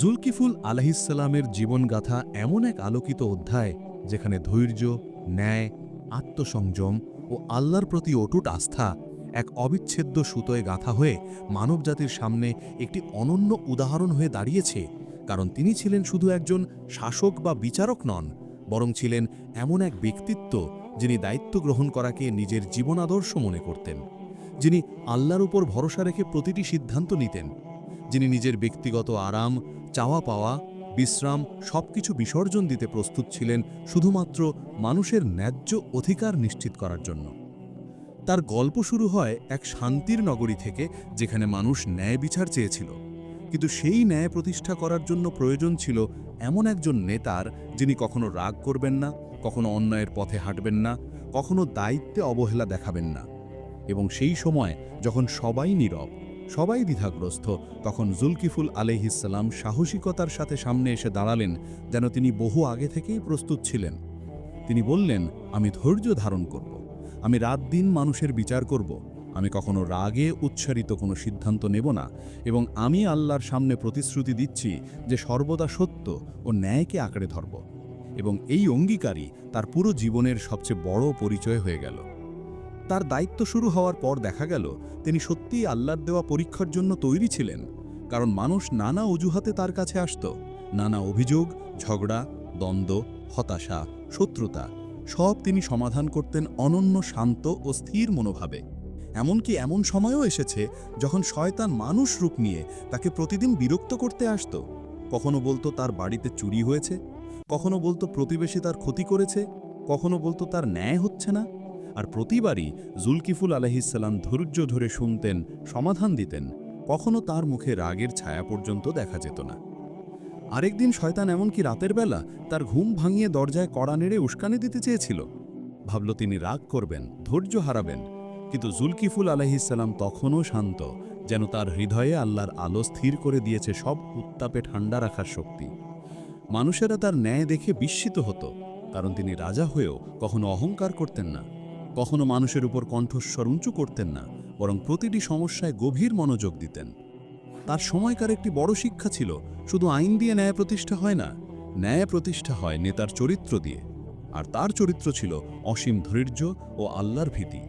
জুলকিফুল আলহিসাল্লামের জীবনগাথা এমন এক আলোকিত অধ্যায় যেখানে ধৈর্য, ন্যায়, আত্মসংযম ও আল্লাহর প্রতি অটুট আস্থা এক অবিচ্ছেদ্য সুতোয় গাঁথা হয়ে মানবজাতির সামনে একটি অনন্য উদাহরণ হয়ে দাঁড়িয়েছে, কারণ তিনি ছিলেন শুধু একজন শাসক বা বিচারক নন, বরং ছিলেন এমন এক ব্যক্তিত্ব যিনি দায়িত্ব গ্রহণ করাকে নিজের জীবন আদর্শ মনে করতেন, যিনি আল্লাহর উপর ভরসা রেখে প্রতিটি সিদ্ধান্ত নিতেন, যিনি নিজের ব্যক্তিগত আরাম চাওয়া পাওয়া বিশ্রাম, সবকিছু বিসর্জন দিতে প্রস্তুত ছিলেন শুধুমাত্র মানুষের ন্যায্য অধিকার নিশ্চিত করার জন্য। তার গল্প শুরু হয় এক শান্তির নগরী থেকে, যেখানে মানুষ ন্যায় বিচার চেয়েছিল। কিন্তু সেই ন্যায় প্রতিষ্ঠা করার জন্য প্রয়োজন ছিল এমন একজন নেতার, যিনি কখনো রাগ করবেন না, কখনো অন্যায়ের পথে হাঁটবেন না, কখনো দায়িত্বে অবহেলা দেখাবেন না। এবং সেই সময়, যখন সবাই নীরব সবাই দ্বিধাগ্রস্ত। তখন জুলকিফুল আলহিসাল্লাম সাহসিকতার সাথে সামনে এসে দাঁড়ালেন, যেন তিনি বহু আগে থেকেই প্রস্তুত ছিলেন। তিনি বললেন, আমি ধৈর্য ধারণ করব। আমি রাত দিন মানুষের বিচার করব। আমি কখনো রাগে উচ্চারিত কোনো সিদ্ধান্ত নেব না এবং আমি আল্লাহর সামনে প্রতিশ্রুতি দিচ্ছি যে সর্বদা সত্য ও ন্যায়কে আঁকড়ে ধরব। এবং এই অঙ্গীকারই তার পুরো জীবনের সবচেয়ে বড় পরিচয় হয়ে গেল। তার দায়িত্ব শুরু হওয়ার পর দেখা গেল, তিনি সত্যিই আল্লাহর দেওয়া পরীক্ষার জন্য তৈরি ছিলেন। কারণ মানুষ নানা অজুহাতে তার কাছে আসত। নানা অভিযোগ, ঝগড়া, দ্বন্দ্ব, হতাশা, শত্রুতা, সব তিনি সমাধান করতেন অনন্য শান্ত ও স্থির মনোভাবে। এমনকি এমন সময়ও এসেছে যখন শয়তান মানুষ রূপ নিয়ে তাকে প্রতিদিন বিরক্ত করতে আসত। কখনো বলতো তার বাড়িতে চুরি হয়েছে, কখনো বলতো প্রতিবেশী তার ক্ষতি করেছে, কখনো বলতো তার ন্যায় হচ্ছে না। আর প্রতিবারই জুলকিফুল আলহিসাল্লাম ধৈর্য ধরে শুনতেন, সমাধান দিতেন। কখনো তার মুখে রাগের ছায়া পর্যন্ত দেখা যেত না। আরেকদিন শয়তান এমনকি রাতের বেলা তার ঘুম ভাঙিয়ে দরজায় কড়া নেড়ে উস্কানি দিতে চেয়েছিল। ভাবল তিনি রাগ করবেন, ধৈর্য হারাবেন, কিন্তু জুলকিফুল আলহিসাল্লাম তখনও শান্ত, যেন তার হৃদয়ে আল্লাহর আলো স্থির করে দিয়েছে সব উত্তাপে ঠান্ডা রাখার শক্তি। মানুষেরা তার ন্যায় দেখে বিস্মিত হতো, কারণ তিনি রাজা হয়েও কখনো অহংকার করতেন না। কখনো মানুষের উপর কণ্ঠস্বর উঁচু করতেন না, বরং প্রতিটি সমস্যায় গভীর মনোযোগ দিতেন। তার সময়কার একটি বড় শিক্ষা ছিল, শুধু আইন দিয়ে ন্যায় প্রতিষ্ঠা হয় না, ন্যায় প্রতিষ্ঠা হয় নেতার চরিত্র দিয়ে। আর তার চরিত্র ছিল অসীম ধৈর্য ও আল্লাহর ভীতি।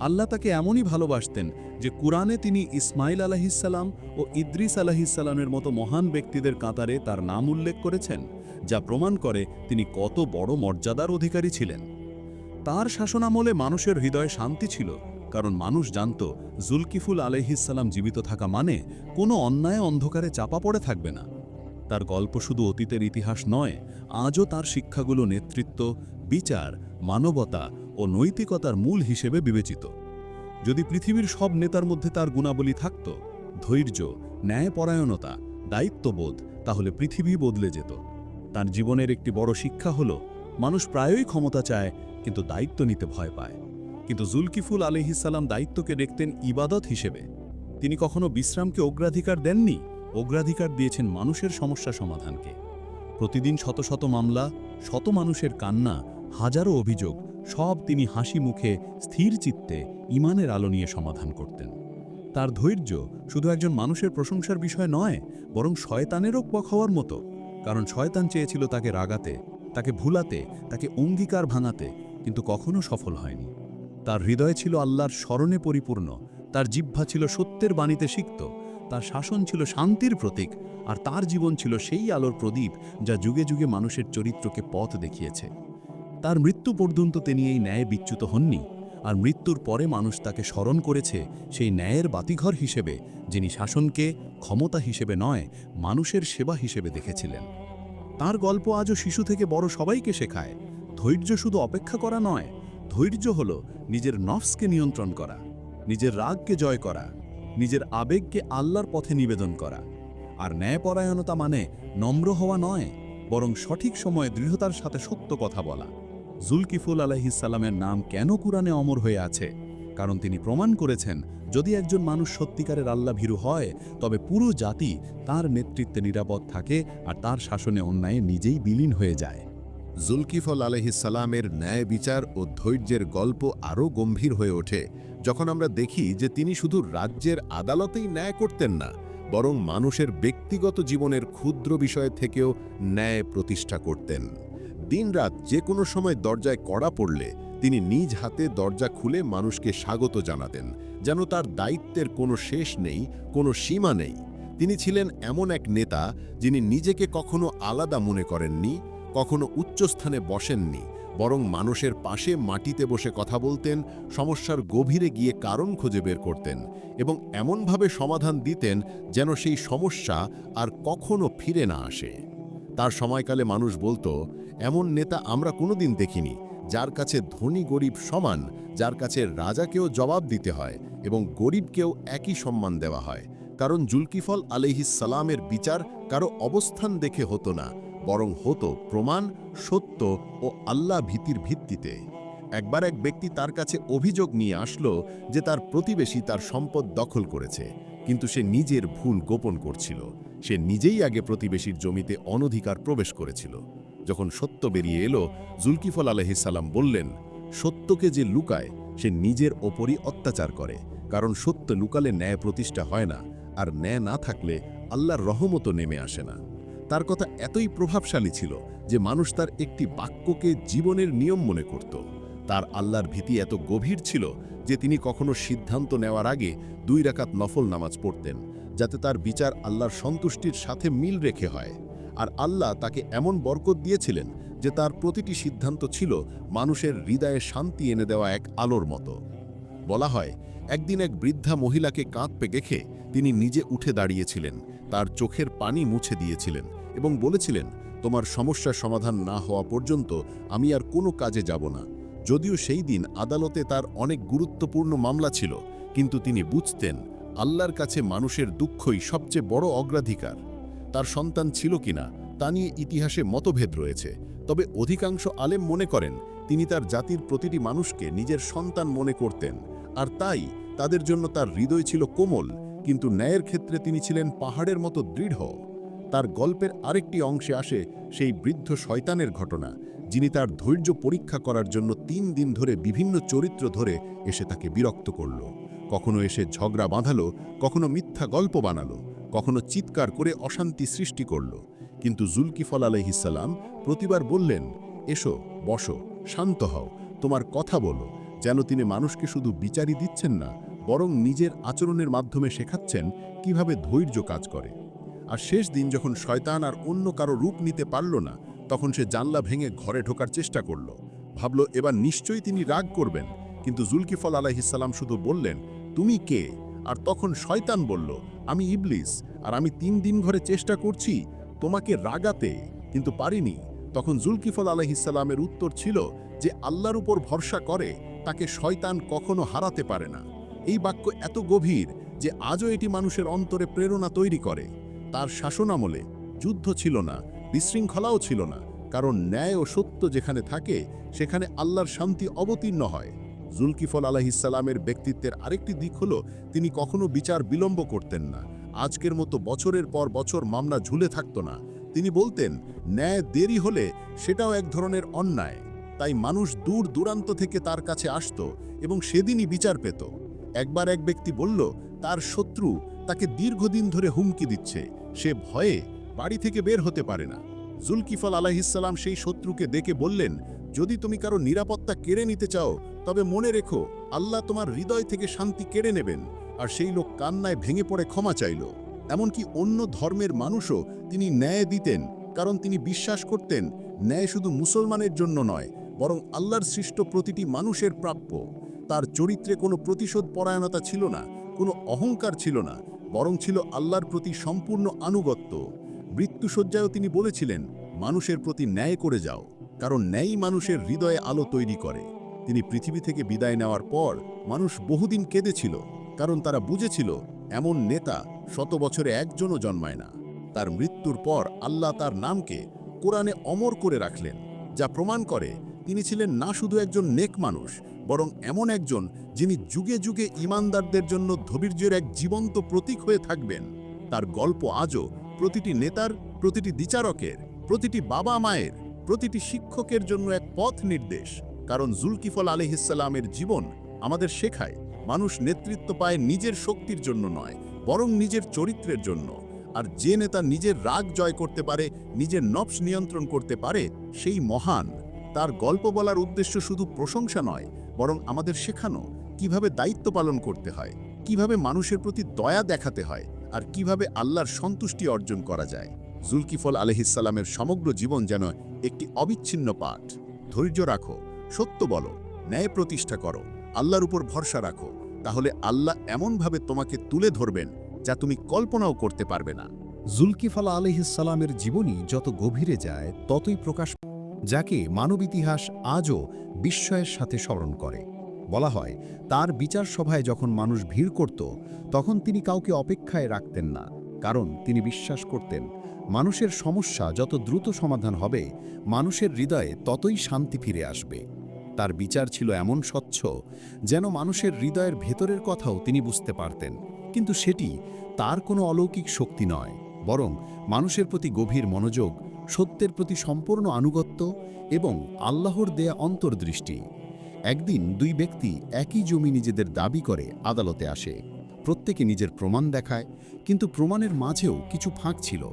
আল্লাহ তাকে এমনই ভালোবাসতেন যে কুরআনে তিনি ইসমাইল আলাহিসাল্লাম ও ইদ্রিস আলাহিসাল্লামের মতো মহান ব্যক্তিদের কাতারে তার নাম উল্লেখ করেছেন, যা প্রমাণ করে তিনি কত বড় মর্যাদার অধিকারী ছিলেন। তার শাসনামলে মানুষের হৃদয়ে শান্তি ছিল, কারণ মানুষ জানত জুলকিফুল আলহিসাল্লাম জীবিত থাকা মানে কোনো অন্যায় অন্ধকারে চাপা পড়ে থাকবে না। তার গল্প শুধু অতীতের ইতিহাস নয়, আজও তার শিক্ষাগুলো নেতৃত্ব, বিচার, মানবতা ও নৈতিকতার মূল হিসেবে বিবেচিত। যদি পৃথিবীর সব নেতার মধ্যে তার গুণাবলী থাকত, ধৈর্য, ন্যায়পরায়ণতা, দায়িত্ববোধ, তাহলে পৃথিবী বদলে যেত। তার জীবনের একটি বড় শিক্ষা হল, মানুষ প্রায়ই ক্ষমতা চায় কিন্তু দায়িত্ব নিতে ভয় পায়। কিন্তু জুলকিফুল আলহিসাল্লাম দায়িত্বকে দেখতেন ইবাদত হিসেবে। তিনি কখনো বিশ্রামকে অগ্রাধিকার দেননি, অগ্রাধিকার দিয়েছেন মানুষের সমস্যা সমাধানকে। প্রতিদিন শত শত মামলা, শত মানুষের কান্না, হাজারো অভিযোগ, সব তিনি হাসি মুখে, স্থির চিত্তে ইমানের আলো নিয়ে সমাধান করতেন। তার ধৈর্য শুধু একজন মানুষের প্রশংসার বিষয় নয়, বরং শয়তানেরও পক হওয়ার মতো। কারণ শয়তান চেয়েছিল তাকে রাগাতে, তাকে ভুলাতে, তাকে অঙ্গীকার ভাঙাতে কিন্তু কখনো সফল হয়নি। তার হৃদয় ছিল আল্লাহর স্মরণে পরিপূর্ণ, তার জিহ্বা ছিল সত্যের বাণীতে সিক্ত, তার শাসন ছিল শান্তির প্রতীক, আর তার জীবন ছিল সেই আলোর প্রদীপ যা যুগে যুগে মানুষের চরিত্রকে পথ দেখিয়েছে। তার মৃত্যু পর্যন্ত তিনি এই ন্যায় বিচ্যুত হননি, আর মৃত্যুর পরে মানুষ তাকে স্মরণ করেছে সেই ন্যায়ের বাতিঘর হিসেবে, যিনি শাসনকে ক্ষমতা হিসেবে নয়, মানুষের সেবা হিসেবে দেখেছিলেন। তার গল্প আজও শিশু থেকে বড় সবাইকে শেখায় ধৈর্য শুধু অপেক্ষা করা নয়, ধৈর্য হল নিজের নফসকে নিয়ন্ত্রণ করা, নিজের রাগকে জয় করা, নিজের আবেগকে আল্লাহর পথে নিবেদন করা। আর ন্যায়পরায়ণতা মানে নম্র হওয়া নয়, বরং সঠিক সময়ে দৃঢ়তার সাথে সত্য কথা বলা। জুলকিফুল আলাহিসাল্লামের নাম কেন কুরআনে অমর হয়ে আছে? কারণ তিনি প্রমাণ করেছেন, যদি একজন মানুষ সত্যিকারের আল্লাহ ভীরু হয়, তবে পুরো জাতি তার নেতৃত্বে নিরাপদ থাকে আর তার শাসনে অন্যায়ে নিজেই বিলীন হয়ে যায়। জুলকিফল আলহিসাল্লামের ন্যায় বিচার ও ধৈর্যের গল্প আরও গম্ভীর হয়ে ওঠে, যখন আমরা দেখি যে তিনি শুধু রাজ্যের আদালতেই ন্যায় করতেন না, বরং মানুষের ব্যক্তিগত জীবনের ক্ষুদ্র বিষয় থেকেও ন্যায় প্রতিষ্ঠা করতেন। দিনরাত যে কোনো সময় দরজায় কড়া পড়লে তিনি নিজ হাতে দরজা খুলে মানুষকে স্বাগত জানাতেন, যেন তার দায়িত্বের কোনো শেষ নেই, কোনো সীমা নেই। তিনি ছিলেন এমন এক নেতা যিনি নিজেকে কখনো আলাদা মনে করেননি কখনো উচ্চস্থানে বসেননি, বরং মানুষের পাশে মাটিতে বসে কথা বলতেন, সমস্যার গভীরে গিয়ে কারণ খুঁজে বের করতেন এবং এমনভাবে সমাধান দিতেন যেন সেই সমস্যা আর কখনো ফিরে না আসে। তার সময়কালে মানুষ বলতো, এমন নেতা আমরা কোনোদিন দেখিনি, যার কাছে ধনী গরিব সমান, যার কাছে রাজাকেও জবাব দিতে হয় এবং গরিবকেও একই সম্মান দেওয়া হয়, কারণ জুলকিফল সালামের বিচার কারও অবস্থান দেখে হতো না বরং হতো প্রমাণ, সত্য ও আল্লাহ ভীতির ভিত্তিতে। একবার এক ব্যক্তি তার কাছে অভিযোগ নিয়ে আসলো যে তার প্রতিবেশী তার সম্পদ দখল করেছে, কিন্তু সে নিজের ভুল গোপন করছিল। সে নিজেই আগে প্রতিবেশীর জমিতে অনধিকার প্রবেশ করেছিল। যখন সত্য বেরিয়ে এলো, জুলকিফল আলহিসাল্লাম বললেন, সত্যকে যে লুকায়, সে নিজের ওপরই অত্যাচার করে, কারণ সত্য লুকালে ন্যায় প্রতিষ্ঠা হয় না, আর ন্যায় না থাকলে আল্লাহর রহমতও নেমে আসে না। তার কথা এতই প্রভাবশালী ছিল যে মানুষ তার একটি বাক্যকে জীবনের নিয়ম মনে করত। তার আল্লাহর ভীতি এত গভীর ছিল যে তিনি কখনো সিদ্ধান্ত নেওয়ার আগে দুই রাকাত নফল নামাজ পড়তেন, যাতে তার বিচার আল্লাহর সন্তুষ্টির সাথে মিল রেখে হয়। আর আল্লাহ তাকে এমন বরকত দিয়েছিলেন যে তার প্রতিটি সিদ্ধান্ত ছিল মানুষের হৃদয়ে শান্তি এনে দেওয়া এক আলোর মতো। বলা হয়, একদিন এক বৃদ্ধা মহিলাকে কাঁদপে দেখে তিনি নিজে উঠে দাঁড়িয়েছিলেন, তার চোখের পানি মুছে দিয়েছিলেন এবং বলেছিলেন, তোমার সমস্যার সমাধান না হওয়া পর্যন্ত আমি আর কোনো কাজে যাব না। যদিও সেই দিন আদালতে তার অনেক গুরুত্বপূর্ণ মামলা ছিল, কিন্তু তিনি বুঝতেন আল্লাহর কাছে মানুষের দুঃখই সবচেয়ে বড় অগ্রাধিকার। তার সন্তান ছিল কিনা, তা নিয়ে ইতিহাসে মতভেদ রয়েছে। তবে অধিকাংশ আলেম মনে করেন, তিনি তার জাতির প্রতিটি মানুষকে নিজের সন্তান মনে করতেন। আর তাই তাদের জন্য তার হৃদয় ছিল কোমল, কিন্তু ন্যায়ের ক্ষেত্রে তিনি ছিলেন পাহাড়ের মতো দৃঢ়। তার গল্পের আরেকটি অংশে আসে সেই বৃদ্ধ শয়তানের ঘটনা, যিনি তার ধৈর্য পরীক্ষা করার জন্য তিন দিন ধরে বিভিন্ন চরিত্র ধরে এসে তাকে বিরক্ত করল। কখনো এসে ঝগড়া বাঁধালো, কখনো মিথ্যা গল্প বানালো, কখনো চিৎকার করে অশান্তি সৃষ্টি করল। কিন্তু জুলকিফল আলহিসাল্লাম প্রতিবার বললেন, এসো, বসো, শান্ত হও, তোমার কথা বলো, যেন তিনি মানুষকে শুধু বিচারই দিচ্ছেন না, বরং নিজের আচরণের মাধ্যমে শেখাচ্ছেন কীভাবে ধৈর্য কাজ করে। আর শেষ দিন যখন শয়তান আর অন্য কারও রূপ নিতে পারল না, তখন সে জানলা ভেঙে ঘরে ঢোকার চেষ্টা করল। ভাবল, এবার নিশ্চয়ই তিনি রাগ করবেন। কিন্তু জুলকিফল আলাহিসাল্লাম শুধু বললেন, তুমি কে? আর তখন শয়তান বলল, আমি ইবলিস, আর আমি তিন দিন ঘরে চেষ্টা করছি, তোমাকে রাগাতে, কিন্তু পারিনি। তখন জুলকিফল আলহিসাল্লামের উত্তর ছিল যে, আল্লাহর উপর ভরসা করে, তাকে শয়তান কখনো হারাতে পারে না। এই বাক্য এত গভীর যে, আজও এটি মানুষের অন্তরে প্রেরণা তৈরি করে। তার শাসনামলে যুদ্ধ ছিল না, বিশৃঙ্খলাও ছিল না, কারণ ন্যায় ও সত্য যেখানে থাকে, সেখানে আল্লাহর শান্তি অবতীর্ণ হয়। জুলকিফল আলাহিসাল্লামের ব্যক্তিত্বের আরেকটি দিক হল, তিনি কখনো বিচার বিলম্ব করতেন না। আজকের মতো বছরের পর বছর মামলা ঝুলে থাকত না। তিনি বলতেন, ন্যায় দেরি হলে সেটাও এক ধরনের অন্যায়। তাই মানুষ দূর দূরান্ত থেকে তার কাছে আসত এবং সেদিনই বিচার পেত। একবার এক ব্যক্তি বলল, তার শত্রু তাকে দীর্ঘদিন ধরে হুমকি দিচ্ছে। সে ভয়ে বাড়ি থেকে বের হতে পারে না। জুলকিফল আলাহিসাল্লাম সেই শত্রুকে ডেকে বললেন, যদি তুমি কারও নিরাপত্তা কেড়ে নিতে চাও, তবে মনে রেখো, আল্লাহ তোমার হৃদয় থেকে শান্তি কেড়ে নেবেন। আর সেই লোক কান্নায় ভেঙে পড়ে ক্ষমা চাইল। এমনকি অন্য ধর্মের মানুষও তিনি ন্যায় দিতেন, কারণ তিনি বিশ্বাস করতেন, ন্যায় শুধু মুসলমানের জন্য নয়, বরং আল্লাহর সৃষ্ট প্রতিটি মানুষের প্রাপ্য। তার চরিত্রে কোনো প্রতিশোধ পরায়ণতা ছিল না, কোনো অহংকার ছিল না বরং ছিল আল্লাহর প্রতি সম্পূর্ণ আনুগত্য। মৃত্যুসজ্জায়ও তিনি বলেছিলেন, মানুষের প্রতি ন্যায় করে যাও, কারণ ন্যায়ই মানুষের হৃদয়ে আলো তৈরি করে। তিনি পৃথিবী থেকে বিদায় নেওয়ার পর মানুষ বহুদিন কেঁদেছিল, কারণ তারা বুঝেছিল, এমন নেতা শত বছরে একজনও জন্মায় না। তার মৃত্যুর পর আল্লাহ তার নামকে কোরআনে অমর করে রাখলেন, যা প্রমাণ করে তিনি ছিলেন না শুধু একজন নেক মানুষ বরং এমন একজন যিনি যুগে যুগে ইমানদারদের জন্য ধৈর্যের এক জীবন্ত প্রতীক হয়ে থাকবেন। তার গল্প আজও প্রতিটি নেতার, প্রতিটি বিচারকের, প্রতিটি বাবা মায়ের, প্রতিটি শিক্ষকের জন্য এক পথ নির্দেশ। কারণ জুলকিফল আলহিসাল্লামের জীবন আমাদের শেখায়, মানুষ নেতৃত্ব পায় নিজের শক্তির জন্য নয়, বরং নিজের চরিত্রের জন্য। আর যে নেতা নিজের রাগ জয় করতে পারে, নিজের নফস নিয়ন্ত্রণ করতে পারে, সেই মহান। তার গল্প বলার উদ্দেশ্য শুধু প্রশংসা নয় বরং আমাদের শেখানো কীভাবে দায়িত্ব পালন করতে হয়, কীভাবে মানুষের প্রতি দয়া দেখাতে হয় আর কীভাবে আল্লাহর সন্তুষ্টি অর্জন করা যায়। জুলকিফল আলহিসাল্লামের সমগ্র জীবন যেন একটি অবিচ্ছিন্ন পাঠ। ধৈর্য রাখো, সত্য বলো, ন্যায় প্রতিষ্ঠা করো, আল্লাহর উপর ভরসা রাখো, তাহলে আল্লাহ এমনভাবে তোমাকে তুলে ধরবেন যা তুমি কল্পনাও করতে পারবে না। জুলকিফালা আলহিসাল্লামের জীবনী যত গভীরে যায়, ততই প্রকাশ যাকে মানব ইতিহাস আজও বিস্ময়ের সাথে স্মরণ করে। বলা হয়, তার বিচার সভায় যখন মানুষ ভিড় করত, তখন তিনি কাউকে অপেক্ষায় রাখতেন না, কারণ তিনি বিশ্বাস করতেন, মানুষের সমস্যা যত দ্রুত সমাধান হবে, মানুষের হৃদয়ে ততই শান্তি ফিরে আসবে। তার বিচার ছিল এমন স্বচ্ছ, যেন মানুষের হৃদয়ের ভেতরের কথাও তিনি বুঝতে পারতেন। কিন্তু সেটি তার কোনো অলৌকিক শক্তি নয়, বরং মানুষের প্রতি গভীর মনোযোগ সত্যের প্রতি সম্পূর্ণ আনুগত্য এবং আল্লাহর দেয়া অন্তর্দৃষ্টি। একদিন দুই ব্যক্তি একই জমি নিজেদের দাবি করে আদালতে আসে। প্রত্যেকে নিজের প্রমাণ দেখায়, কিন্তু প্রমাণের মাঝেও কিছু ফাঁক ছিল।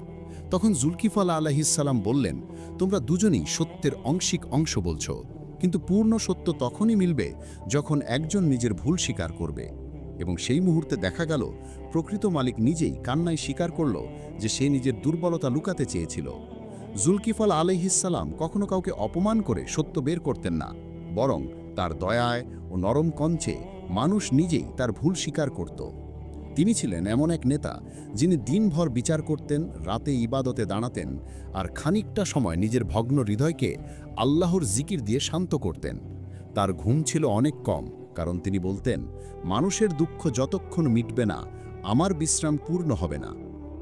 তখন জুলকিফালা আলাহিসাল্লাম বললেন, তোমরা দুজনেই সত্যের অংশিক অংশ বলছ, কিন্তু পূর্ণ সত্য তখনই মিলবে যখন একজন নিজের ভুল স্বীকার করবে। এবং সেই মুহূর্তে দেখা গেল, প্রকৃত মালিক নিজেই কান্নায় স্বীকার করল যে সে নিজের দুর্বলতা লুকাতে চেয়েছিল। জুলকিফল আলহিসাল্লাম কখনো কাউকে অপমান করে সত্য বের করতেন না, বরং তার দয়ায় ও নরম কঞ্চে মানুষ নিজেই তার ভুল স্বীকার করত। তিনি ছিলেন এমন এক নেতা যিনি দিনভর বিচার করতেন, রাতে ইবাদতে দাঁড়াতেন আর খানিকটা সময় নিজের ভগ্ন হৃদয়কে আল্লাহর জিকির দিয়ে শান্ত করতেন। তার ঘুম ছিল অনেক কম, কারণ তিনি বলতেন, মানুষের দুঃখ যতক্ষণ মিটবে না, আমার বিশ্রাম পূর্ণ হবে না।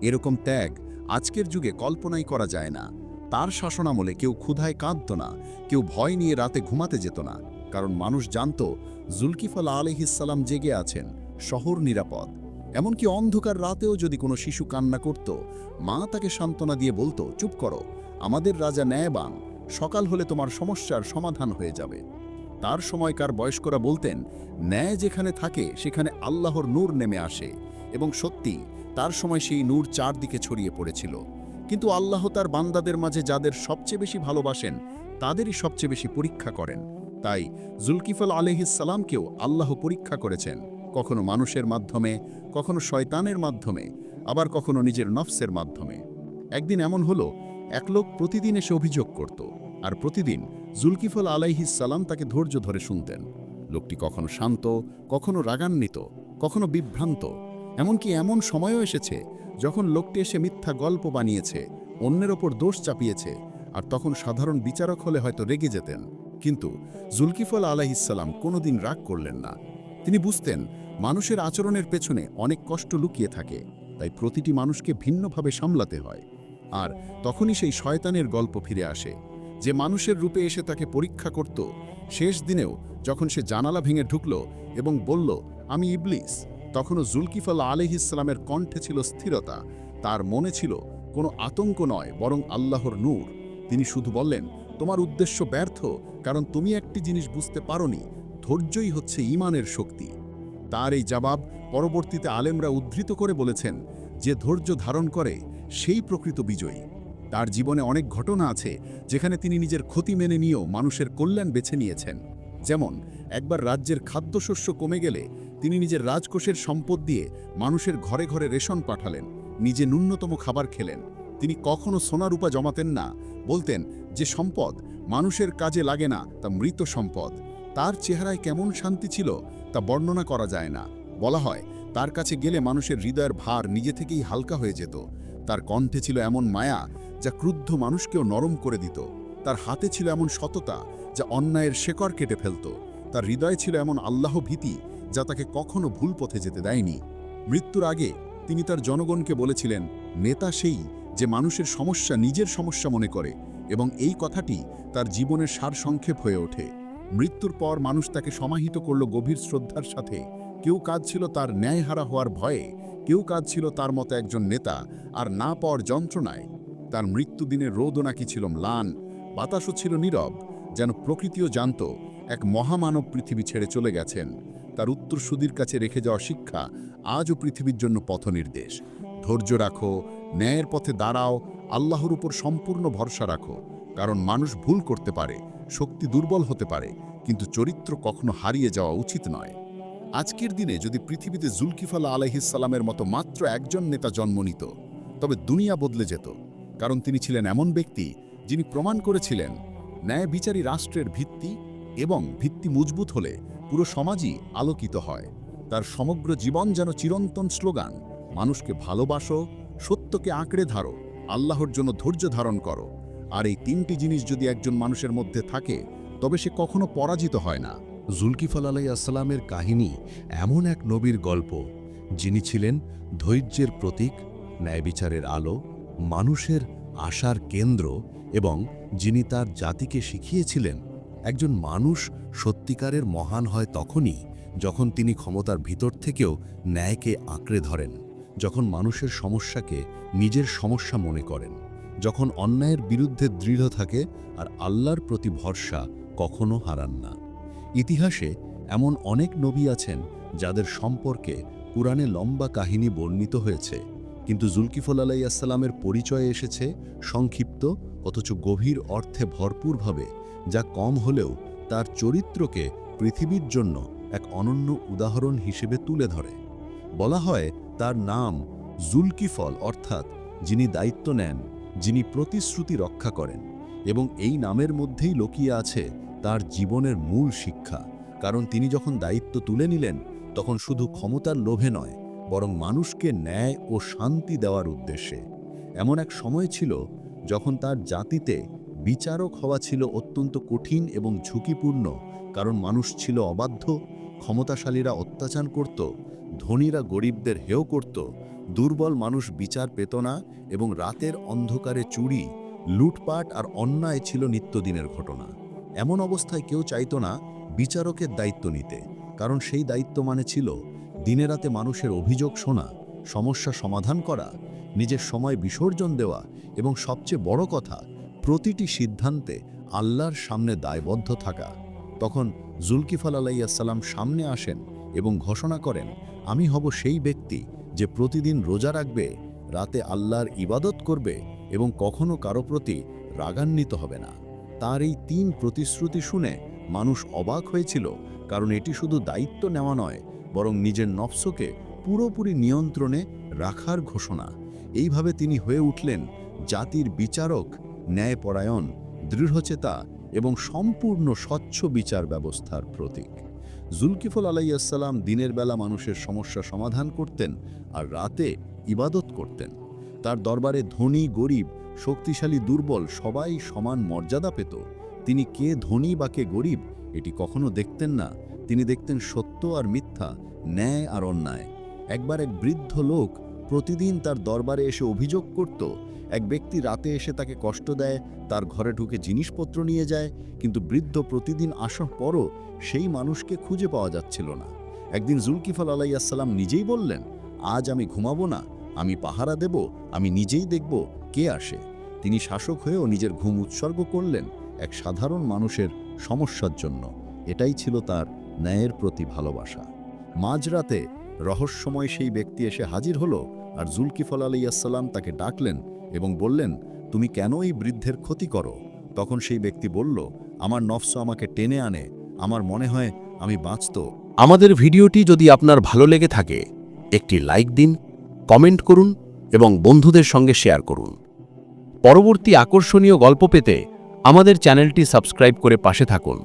এরকম ত্যাগ আজকের যুগে কল্পনাই করা যায় না। তার শাসনামলে কেউ ক্ষুধায় কাঁদত না, কেউ ভয় নিয়ে রাতে ঘুমাতে যেত না, কারণ মানুষ জানত জুলকিফল আলহিসাল্লাম জেগে আছেন, শহর নিরাপদ। এমনকি অন্ধকার রাতেও যদি কোনো শিশু কান্না করত, মা তাকে সান্ত্বনা দিয়ে বলতো, চুপ করো, আমাদের রাজা ন্যায়বান, সকাল হলে তোমার সমস্যার সমাধান হয়ে যাবে। তার সময়কার বয়স্করা বলতেন, ন্যায় যেখানে থাকে, সেখানে আল্লাহর নূর নেমে আসে। এবং সত্যি তার সময় সেই নূর চারদিকে ছড়িয়ে পড়েছিল। কিন্তু আল্লাহ তার বান্দাদের মাঝে যাদের সবচেয়ে বেশি ভালোবাসেন, তাদেরই সবচেয়ে বেশি পরীক্ষা করেন। তাই জুলকিফল আলহিসাল্লামকেও আল্লাহ পরীক্ষা করেছেন। কখনো মানুষের মাধ্যমে, কখনো শয়তানের মাধ্যমে, আবার কখনো নিজের নফসের মাধ্যমে। একদিন এমন হলো, এক লোক প্রতিদিন এসে অভিযোগ করত, আর প্রতিদিন জুলকিফল আলাইহিস সালাম তাকে ধৈর্য ধরে শুনতেন। লোকটি কখনো শান্ত, কখনো রাগান্বিত, কখনো বিভ্রান্ত। এমনকি এমন সময়ও এসেছে যখন লোকটি এসে মিথ্যা গল্প বানিয়েছে, অন্যের ওপর দোষ চাপিয়েছে, আর তখন সাধারণ বিচারক হলে হয়তো রেগে যেতেন। কিন্তু জুলকিফল আলাইহিসাল্লাম কোনোদিন রাগ করলেন না। তিনি বুঝতেন, মানুষের আচরণের পেছনে অনেক কষ্ট লুকিয়ে থাকে, তাই প্রতিটি মানুষকে ভিন্নভাবে সামলাতে হয়। আর তখনই সেই শয়তানের গল্প ফিরে আসে, যে মানুষের রূপে এসে তাকে পরীক্ষা করত। শেষ দিনেও যখন সে জানালা ভেঙে ঢুকল এবং বলল, আমি ইবলিস। তখনও জুলকিফল আলহিসামের কণ্ঠে ছিল স্থিরতা। তার মনে ছিল, কোনো আতঙ্ক নয়, বরং আল্লাহর নূর। তিনি শুধু বললেন, তোমার উদ্দেশ্য ব্যর্থ, কারণ তুমি একটি জিনিস বুঝতে পারোনি, ধৈর্যই হচ্ছে ইমানের শক্তি। তার এই জবাব পরবর্তীতে আলেমরা উদ্ধৃত করে বলেছেন, যে ধৈর্য ধারণ করে, সেই প্রকৃত বিজয়ী। তার জীবনে অনেক ঘটনা আছে, যেখানে তিনি নিজের ক্ষতি মেনে নিয়েও মানুষের কল্যাণ বেছে নিয়েছেন। যেমন, একবার রাজ্যের খাদ্যশস্য কমে গেলে তিনি নিজের রাজকোষের সম্পদ দিয়ে মানুষের ঘরে ঘরে রেশন পাঠালেন, নিজে ন্যূনতম খাবার খেলেন। তিনি কখনো সোনারূপা জমাতেন না, বলতেন যে সম্পদ মানুষের কাজে লাগে না, তা মৃত সম্পদ। তার চেহারায় কেমন শান্তি ছিল, তা বর্ণনা করা যায় না। বলা হয়, তার কাছে গেলে মানুষের হৃদয়ের ভার নিজে থেকেই হালকা হয়ে যেত। তার কণ্ঠে ছিল এমন মায়া যা ক্রুদ্ধ মানুষকেও নরম করে দিত। তার হাতে ছিল এমন সততা যা অন্যায়ের শেকড় কেটে ফেলত। তার হৃদয়ে ছিল এমন আল্লাহ ভীতি যা তাকে কখনো ভুল পথে যেতে দেয়নি। মৃত্যুর আগে তিনি তার জনগণকে বলেছিলেন, নেতা সেই যে মানুষের সমস্যা নিজের সমস্যা মনে করে এবং এই কথাটি তার জীবনের সারসংক্ষেপ হয়ে ওঠে। মৃত্যুর পর মানুষ তাকে সমাহিত করল গভীর শ্রদ্ধার সাথে। কেউ কাজ ছিল তার ন্যায়হারা হওয়ার ভয়ে, কেউ কাজ ছিল তার মতো একজন নেতা, আর না পাওয়ার যন্ত্রণায়। তার মৃত্যুদিনের রোদও নাকি ছিল ম্লান, বাতাসও ছিল নীরব, যেন প্রকৃতিও জানত এক মহামানব পৃথিবী ছেড়ে চলে গেছেন। তার উত্তরসূদির কাছে রেখে যাওয়া শিক্ষা আজও পৃথিবীর জন্য পথনির্দেশ। ধৈর্য রাখো, ন্যায়ের পথে দাঁড়াও, আল্লাহর উপর সম্পূর্ণ ভরসা রাখো। কারণ মানুষ ভুল করতে পারে, শক্তি দুর্বল হতে পারে, কিন্তু চরিত্র কখনো হারিয়ে যাওয়া উচিত নয়। আজকের দিনে যদি পৃথিবীতে জুলকিফালা আলহিসাল্লামের মতো মাত্র একজন নেতা জন্ম নিত, তবে দুনিয়া বদলে যেত। কারণ তিনি ছিলেন এমন ব্যক্তি যিনি প্রমাণ করেছিলেন, ন্যায় বিচারী রাষ্ট্রের ভিত্তি এবং ভিত্তি মজবুত হলে পুরো সমাজই আলোকিত হয়। তার সমগ্র জীবন যেন চিরন্তন স্লোগান, মানুষকে ভালোবাসো, সত্যকে আঁকড়ে ধারো, আল্লাহর জন্য ধৈর্য ধারণ করো। আর এই তিনটি জিনিস যদি একজন মানুষের মধ্যে থাকে, তবে সে কখনো পরাজিত হয় না। জুলকিফল আলাই আসসালামের কাহিনী এমন এক নবীর গল্প, যিনি ছিলেন ধৈর্যের প্রতীক, ন্যায়বিচারের আলো, মানুষের আশার কেন্দ্র এবং যিনি তার জাতিকে শিখিয়েছিলেন একজন মানুষ সত্যিকারের মহান হয় তখনই যখন তিনি ক্ষমতার ভিতর থেকেও ন্যায়কে আঁকড়ে ধরেন, যখন মানুষের সমস্যাকে নিজের সমস্যা মনে করেন, যখন অন্যায়ের বিরুদ্ধে দৃঢ় থাকে আর আল্লাহর প্রতি ভরসা কখনো হারান না। ইতিহাসে এমন অনেক নবী আছেন যাদের সম্পর্কে পুরাণে লম্বা কাহিনী বর্ণিত হয়েছে, কিন্তু জুলকিফল আলাইসাল্লামের পরিচয় এসেছে সংক্ষিপ্ত অথচ গভীর অর্থে ভরপুরভাবে যা কম হলেও তার চরিত্রকে পৃথিবীর জন্য এক অনন্য উদাহরণ হিসেবে তুলে ধরে। বলা হয় তার নাম জুলকিফল, অর্থাৎ যিনি দায়িত্ব নেন, যিনি প্রতিশ্রুতি রক্ষা করেন এবং এই নামের মধ্যেই লুকিয়ে আছে তার জীবনের মূল শিক্ষা। কারণ তিনি যখন দায়িত্ব তুলে নিলেন, তখন শুধু ক্ষমতার লোভে নয়, বরং মানুষকে ন্যায় ও শান্তি দেওয়ার উদ্দেশ্যে। এমন এক সময় ছিল যখন তার জাতিতে বিচারক হওয়া ছিল অত্যন্ত কঠিন এবং ঝুঁকিপূর্ণ, কারণ মানুষ ছিল অবাধ্য, ক্ষমতাশালীরা অত্যাচার করত, ধনীরা গরিবদের হেয় করত, দুর্বল মানুষ বিচার পেত না এবং রাতের অন্ধকারে চুরি, লুটপাট আর অন্যায় ছিল নিত্যদিনের ঘটনা। এমন অবস্থায় কেউ চাইত না বিচারকের দায়িত্ব নিতে, কারণ সেই দায়িত্ব মানে ছিল দিনে রাতে মানুষের অভিযোগ শোনা, সমস্যা সমাধান করা, নিজের সময় বিসর্জন দেওয়া এবং সবচেয়ে বড় কথা প্রতিটি সিদ্ধান্তে আল্লাহর সামনে দায়বদ্ধ থাকা। তখন জুলকিফাল আলাইসাল্লাম সামনে আসেন এবং ঘোষণা করেন, আমি হব সেই ব্যক্তি যে প্রতিদিন রোজা রাখবে, রাতে আল্লাহর ইবাদত করবে এবং কখনো কারও প্রতি রাগান্বিত হবে না। তার এই তিন প্রতিশ্রুতি শুনে মানুষ অবাক হয়েছিল, কারণ এটি শুধু দায়িত্ব নেওয়া নয়, বরং নিজের নফসকে পুরোপুরি নিয়ন্ত্রণে রাখার ঘোষণা। এইভাবে তিনি হয়ে উঠলেন জাতির বিচারক ন্যায়পরায়ণ, দৃঢ়চেতা এবং সম্পূর্ণ স্বচ্ছ বিচার ব্যবস্থার প্রতীক। জুলকিফল আলাইসাল্লাম দিনের বেলা মানুষের সমস্যা সমাধান করতেন আর রাতে ইবাদত করতেন। তার দরবারে ধনী, গরিব, শক্তিশালী, দুর্বল সবাই সমান মর্যাদা পেত। তিনি কে ধনী বা কে গরিব এটি কখনো দেখতেন না। তিনি দেখতেন সত্য আর মিথ্যা, ন্যায় আর অন্যায়। একবার এক বৃদ্ধ লোক প্রতিদিন তার দরবারে এসে অভিযোগ করত এক ব্যক্তি রাতে এসে তাকে কষ্ট দেয়, তার ঘরে ঢুকে জিনিসপত্র নিয়ে যায়, কিন্তু বৃদ্ধ প্রতিদিন আসার পরও সেই মানুষকে খুঁজে পাওয়া যাচ্ছিল না। একদিন জুলকিফল আলাইসাল্লাম নিজেই বললেন, আজ আমি ঘুমাবো না, আমি পাহারা দেব, আমি নিজেই দেখব কে আসে। তিনি শাসক হয়েও নিজের ঘুম উৎসর্গ করলেন এক সাধারণ মানুষের সমস্যার জন্য। এটাই ছিল তার ন্যায়ের প্রতি ভালোবাসা। মাঝরাতে রহস্যময় সেই ব্যক্তি এসে হাজির হলো আর জুলকিফল আলাইসাল্লাম তাকে ডাকলেন এবং বললেন, তুমি কেন এই বৃদ্ধের ক্ষতি করো? তখন সেই ব্যক্তি বলল, আমার নফস আমাকে টেনে আনে, আমার মনে হয় আমি বাঁচত। আমাদের ভিডিওটি যদি আপনার ভালো লেগে থাকে, একটি লাইক দিন, কমেন্ট করুন এবং বন্ধুদের সঙ্গে শেয়ার করুন। পরবর্তী আকর্ষণীয় গল্প পেতে আমাদের চ্যানেলটি সাবস্ক্রাইব করে পাশে থাকুন।